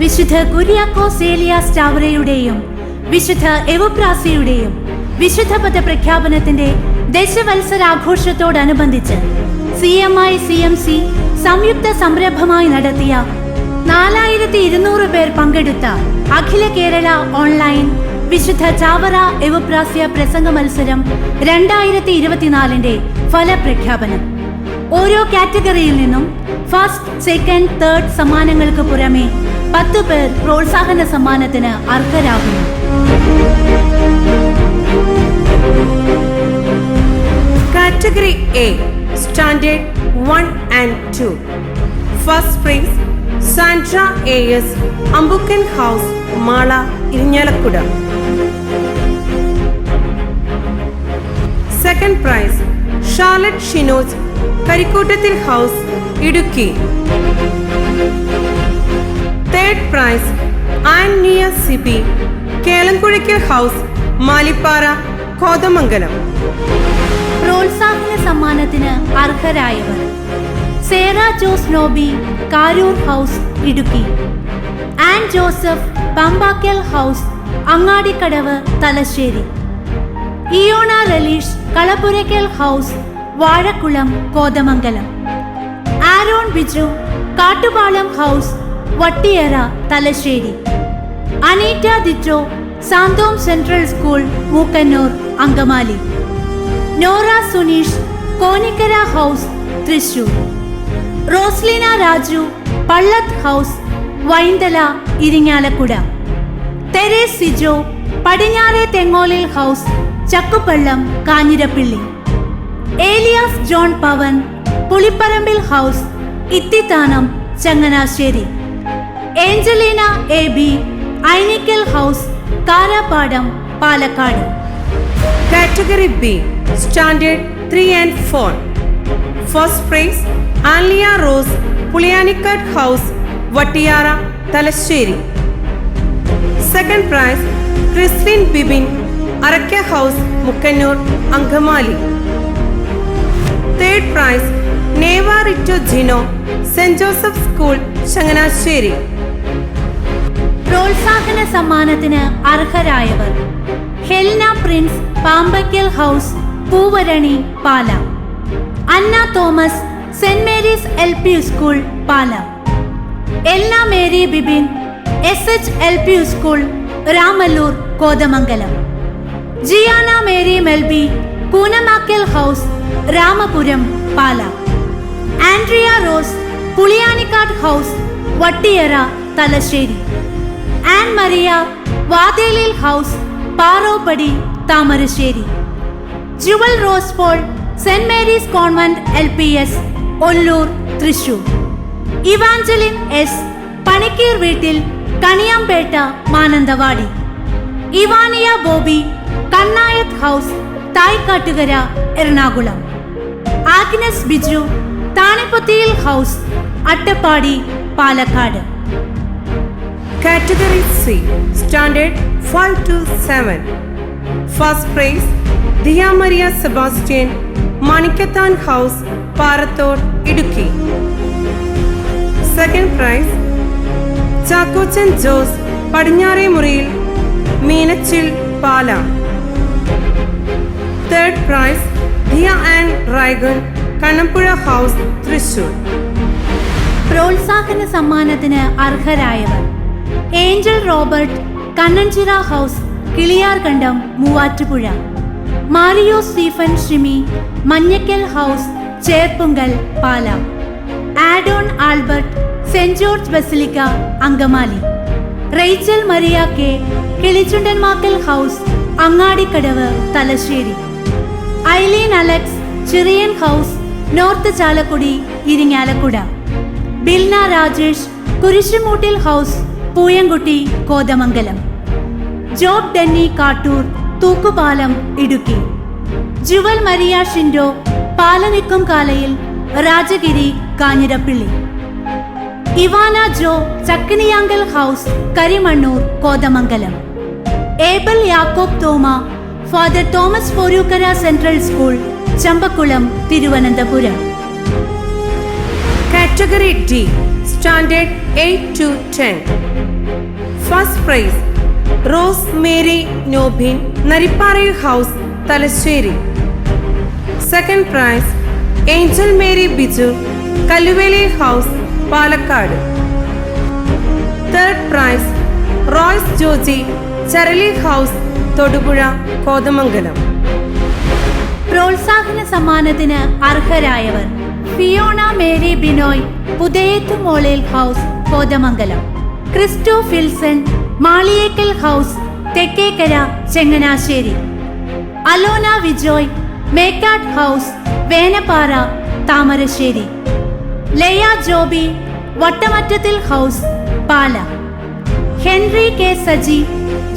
വിശുദ്ധ കുര്യാക്കോസ് ഏലിയാസ് ചാവറയുടെയും വിശുദ്ധ എവപ്രാസിയുടെയും വിശുദ്ധ പദ പ്രഖ്യാപനത്തിന്റെ ദശവത്സരാഘോഷത്തോടനുബന്ധിച്ച് C M I C M C സംയുക്ത സംരംഭമായി നടത്തിയ നാലായിരത്തി ഇരുന്നൂറ് പേർ പങ്കെടുത്ത അഖില കേരള ഓൺലൈൻ വിശുദ്ധ ചാവറ എവപ്രാസ്യ പ്രസംഗ മത്സരം രണ്ടായിരത്തി ഇരുപത്തിനാലിന്റെ ഫലപ്രഖ്യാപനം. ഓരോ കാറ്റഗറിയിൽ നിന്നും ഫസ്റ്റ് സെക്കൻഡ് തേർഡ് സമ്മാനങ്ങൾക്ക് പുറമെ പത്ത് പേർ പ്രോത്സാഹന സമ്മാനത്തിന് അർഹരാകുന്നു. Category A standard one and two. First prize Sandra A S Ambukkan house Mala Irinjalakuda second prize Charlotte Shinos Karikkoottathil house Idukki. Third prize Annia Sibi Kelamkuzhikkal house Malipara Kothamangalam. പ്രോത്സാഹന സമ്മാനത്തിന് അർഹരായവർ. Sera Jose Nobi Karoor house Idukki. And Joseph Pambakkal house Angadikkadavu Thalassery. Iyona Raleesh Kalappurakkal house Vazhakulam Kothamangalam. Aaron Biju Kattupalam house Vattiyara Thalassery. Aneeta Ditto Santhome central school Mookkannoor Angamaly. Nora Suneesh Konikkara house Thrissur Roslina Raju Pallath house Vainthala Irinjalakuda. Therese Sijo Padinjare Thengolil house Chakkupallam Kanjirappally. Elias John Pavan Pulipparambil house Ithithanam Changanassery. Angelina A B Ainikkal house Karappadam Palakkad B Standard 3 and 4 First prize Alia Rose Pulianikat House Vattiara Talasheri Second prize Christine Bibin Arakya House Mukkannur Angamali Third prize Neva Rito Gino St. Joseph School Changanasheri പ്രോത്സാഹന സമ്മാനത്തിന് അർഹരായവർ. Helna Prince Pambaykkal house Poovarani Pala. Anna Thomas saint Mary's L P school Pala. Ella Mary Bibin S H L P school Ramalloor Kothamangalam. Jiana Mary Melby Koonamakkal house Ramapuram Pala. Andrea Rose Puliyanikkad house Vattiyara Thalassery. Ann Mariya Vathelil house Paroppady Thamarassery. Jewel Rose Paul saint Mary's convent L P S Ollur Thrissur. Evangeline S Panicker വീട്ടിൽ Kaniyambetta Mananthavady. Evania Bobby Kannayath house Thaikkattukara Ernakulam. Agnes Biju Thanippothiyil house Attappadi Palakkad. Category C Standard 5 to 7 First prize Dia Maria Sebastian Manikathan House Parathor Idukki Second prize Chackochan Jose Padinjare Muriyil Meenachil Pala third prize Diya and Raigon Kannampuzha house Thrissur പ്രോത്സാഹന സമ്മാനത്തിന് അർഹരായവർ Angel Robert Kannanchira house Kiliyarkandam Muvattupuzha. Mario Stephen Shimi Manjakkal house Cherpunkal Pala. Add-on Albert saint George basilica Angamaly. Rachel Maria K Kilichundanmakkal house Angadikkadavu Thalassery. Aileen Alex Chiriyan house north Chalakudy Irinjalakuda. Bilna Rajesh Kurisumoottil house Pooyamkutty Kothamangalam. Job Denny Kattoor Thookkupalam Idukki. Jewel Maria Shindo Palanikkumkalayil Rajagiri Kanjirappally. Evana Jo Chakkaniyankal house Karimannoor Kothamangalam. Abel Yakob Thoma father Thomas Forookkara central school Champakkulam Thiruvananthapuram. Category D Standard 8 to 10 first prize. Rose Mary Nobin Naripparayil house Thalassery. Second prize Angel Mary Biju Kalluveli house Palakkad. Third prize Royce Joji Charali house Thodupuzha Kothamangalam. പ്രോത്സാഹന സമ്മാനത്തിന് അർഹരായവർ Fiona Mary Binoy Puthayathumolil house Kothamangalam. Christo Filson Maliyekkal house Thekkekkara Changanassery. Alona Vijoy Mekkattu house Venappara Thamarassery. Laya Joby Vattamattathil house Pala. Henry K Saji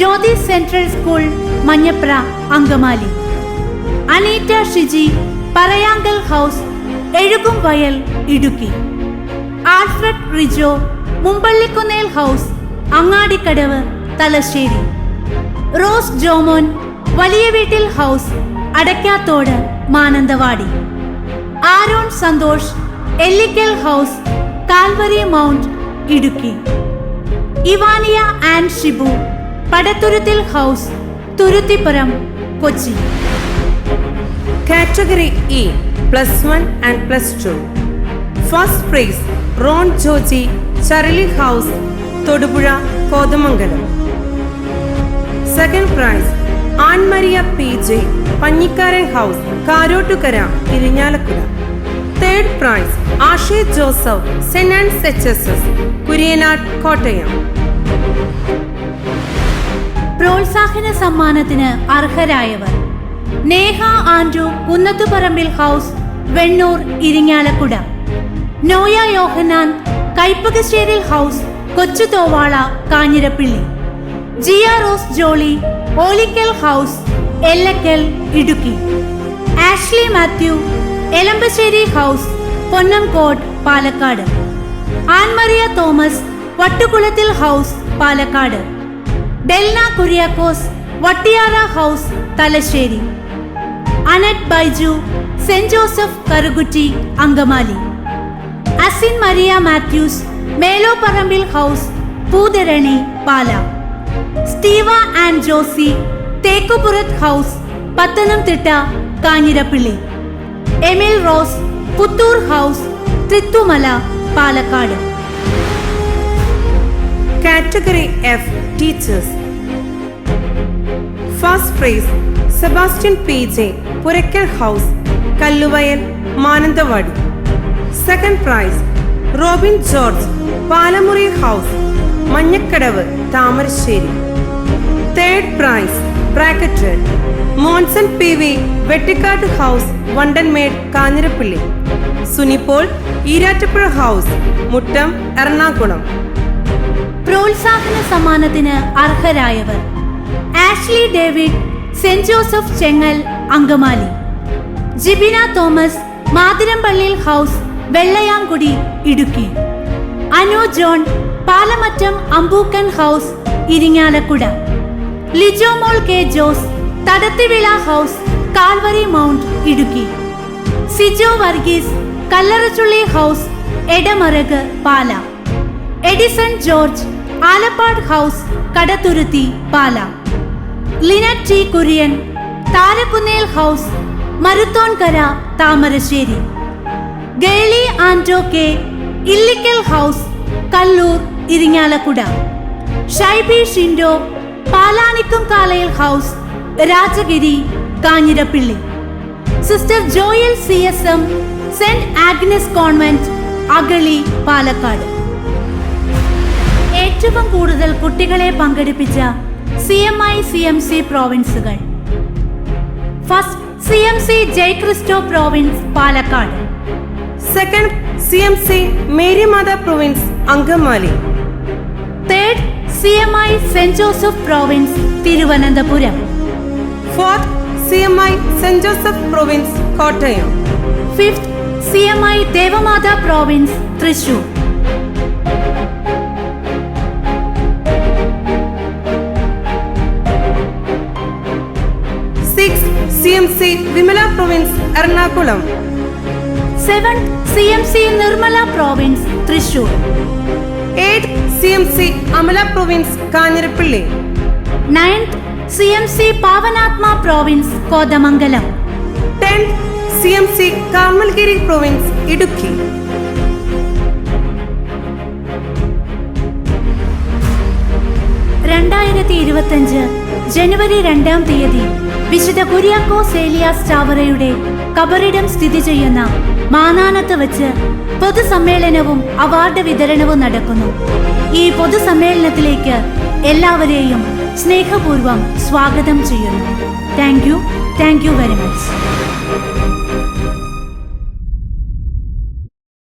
Jyothi central school Manjapra Angamaly. Aneeta Shiji Parayankal house Ezhukum Vayal Idukki. Alfred Rijo Mumpallikunnel house Angadikkadavu Thalassery. Rose Jomon Valiya Veettil house Adakkathodu Mananthavady. Aaron Santhosh Ellikkal house Calvary Mount Idukki. Evania and Shibu Padathuruthil house Thuruthippuram Kochi. Category E plus one and plus two. First prize Ron Joji Charali house Thodupuzha Kothamangalam. Second prize Annmariya P J Panjikkaran house Karottukara Irinjalakuda third prize ആഷേ Joseph Saint Ann's H S S Kuriannad Kottayam. പ്രോത്സാഹന സമ്മാനത്തിന് അർഹരായവർ. Neha Andrew Kunnathuparambil house Vennur Irinjalakuda. Noah Yohannan Kaippakasseril house Kochuthovala Kanjirappally. R Rose Jolly Olickal house Ellakkal Idukki. Ashley Mathew Elampassery house Ponnamkode Palakkad. Ann Maria Thomas Vattukulathil house Palakkad. Delna Kuriakose Vattiyara house Thalassery. Annette Baiju Saint Joseph Karukutty Angamaly. Asin Maria Mathews Meloparambil house Pootharani Pala. സ്റ്റീവ and Josy Thekkupurathu house Pathanamthitta Kanjirappally. Emil Rose Puthur house Thrithumala Palakkad. Category F teachers. First prize Sebastian P J Purakkal house Kalluvayal Mananthavady. Second prize Robin George Palamuri house Manjakkadavu Thamarassery. Third prize bracket Monson P V Vettikattu house Vandanmedu Kanjirappally. Sunipaul Eerattapuzha house Muttam Ernakulam. പ്രോത്സാഹന സമ്മാനത്തിന് അർഹരായവർ Ashley David Saint Joseph Chengal Angamaly. Jibina Thomas Mathirampalliyil house Vellayamkudy Idukki. Anu John Palamattam Ambookkan house Irinjalakuda. Lijomol K Jose Thadathivila house Calvary Mount Idukki. Sijo Varghese Kallarachulli house Edamaruk Pala. Edison George Alappad house Kaduthuruthy Pala. Lynette T Kurian Tharakkunnel house Maruthonkara Thamarassery. Gely Ando K Illickal house Kallur Irinjalakuda. Shaibi Shindo Palanikkumkalayil house Rajagiri Kanjirappally. Sister Joel C S M Saint Agnes convent Agali Palakkad. ഏറ്റവും കൂടുതൽ കുട്ടികളെ പങ്കെടുപ്പിച്ച C M I C M C പ്രോവിൻസുകൾ. First C M C Jai Christo province Palakkad. Second C M C Marymatha province Angamaly. Third C M I Saint Joseph province Thiruvananthapuram fourth C M I Saint Joseph province Kottayam. Fifth C M I Devamatha province Thrissur six C M C Vimala province Ernakulam seventh C M C Nirmala province Thrissur. Eight C M C Amala province Kanjirappally. Ninth C M C Pavanatma province Kothamangalam. Tenth C M C Carmelgiri province Idukki. രണ്ടായിരത്തി ഇരുപത്തഞ്ച് ജനുവരി രണ്ടാം തീയതി വിശുദ്ധ കുര്യാക്കോ സേലിയാസ് ചാവറയുടെ കബറിടം സ്ഥിതി ചെയ്യുന്ന മാനാനത്ത് വച്ച് പൊതുസമ്മേളനവും award വിതരണവും നടക്കുന്നു. ഈ പൊതുസമ്മേളനത്തിലേക്ക് എല്ലാവരെയും സ്നേഹപൂർവം സ്വാഗതം ചെയ്യുന്നു. Thank you. Thank you very much.